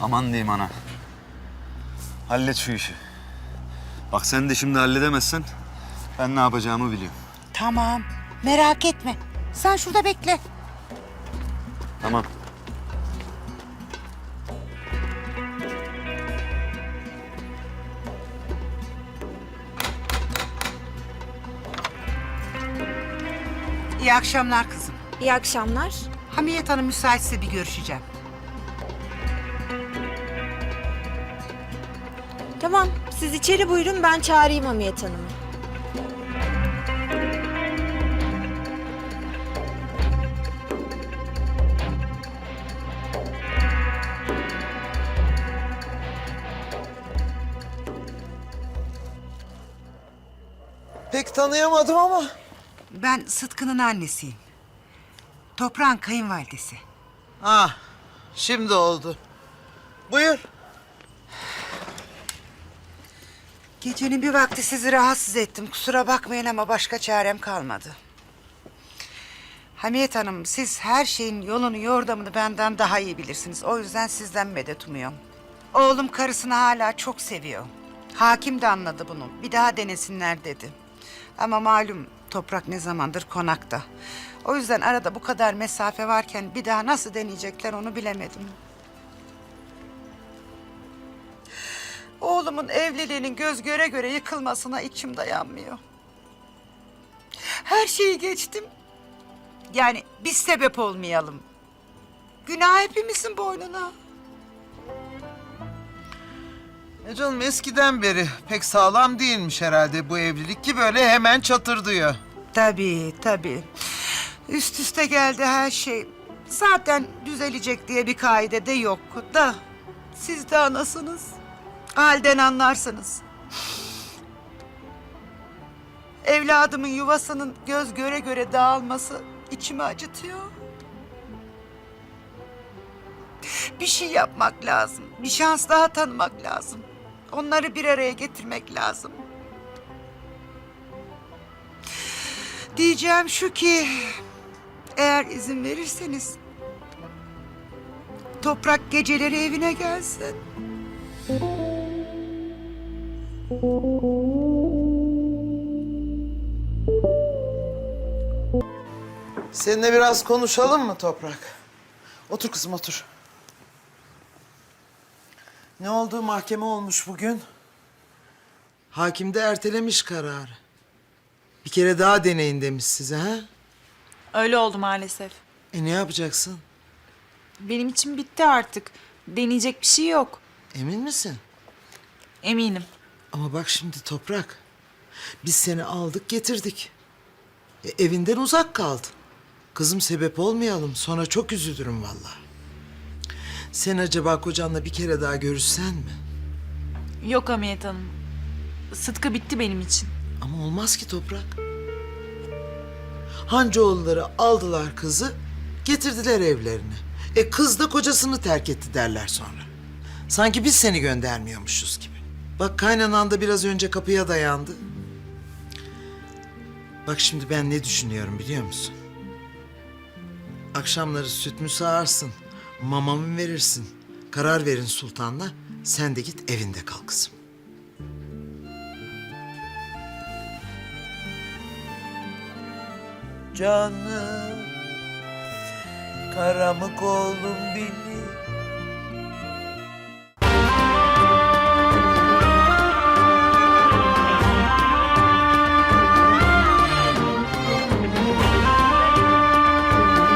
Aman diyeyim ana. Hallet şu işi. Bak sen de şimdi halledemezsen ben ne yapacağımı biliyorum. Tamam. Merak etme. Sen şurada bekle. Tamam. İyi akşamlar kızım. İyi akşamlar. Hamiyet Hanım müsaitse bir görüşeceğim. Tamam, siz içeri buyurun ben çağırayım Hamiyet Hanım'ı. Pek tanıyamadım ama. Ben Sıtkı'nın annesiyim. Toprağın kayınvalidesi. Ah, şimdi oldu. Buyur. Gecenin bir vakti sizi rahatsız ettim. Kusura bakmayın ama başka çarem kalmadı. Hamiyet Hanım, siz her şeyin yolunu, yordamını benden daha iyi bilirsiniz. O yüzden sizden medet umuyorum. Oğlum karısını hala çok seviyor. Hakim de anladı bunu. Bir daha denesinler dedi. Ama malum toprak ne zamandır konakta. O yüzden arada bu kadar mesafe varken bir daha nasıl deneyecekler onu bilemedim. Oğlumun evliliğinin göz göre göre yıkılmasına içim dayanmıyor. Her şeyi geçtim. Yani biz sebep olmayalım. Günah hepimizin boynuna. E canım eskiden beri pek sağlam değilmiş herhalde bu evlilik ki böyle hemen çatırdıyor. Tabii tabii. Üst üste geldi her şey. Zaten düzelecek diye bir kaide de yok da. Siz de anasınız. Halden anlarsınız. Evladımın yuvasının göz göre göre dağılması içimi acıtıyor. Bir şey yapmak lazım. Bir şans daha tanımak lazım. Onları bir araya getirmek lazım. Diyeceğim şu ki eğer izin verirseniz toprak geceleri evine gelsin. Seninle biraz konuşalım mı Toprak? Otur kızım otur. Ne oldu mahkeme olmuş bugün? Hakim de ertelemiş kararı. Bir kere daha deneyin demiş size ha? Öyle oldu maalesef. E ne yapacaksın? Benim için bitti artık. Deneyecek bir şey yok. Emin misin? Eminim. Ama bak şimdi Toprak. Biz seni aldık getirdik. E, evinden uzak kaldın. Kızım sebep olmayalım. Sonra çok üzülürüm vallahi. Sen acaba kocanla bir kere daha görüşsen mi? Yok Hamiyet Hanım. Sıtkı bitti benim için. Ama olmaz ki Toprak. Hancıoğulları aldılar kızı, getirdiler evlerine. E kız da kocasını terk etti derler sonra. Sanki biz seni göndermiyormuşuz gibi. Bak kaynanan da biraz önce kapıya dayandı. Bak şimdi ben ne düşünüyorum biliyor musun? Akşamları süt mü sağarsın, mama mı verirsin? Karar verin sultanla, sen de git evinde kal kızım. Canım, karamık oğlum benim.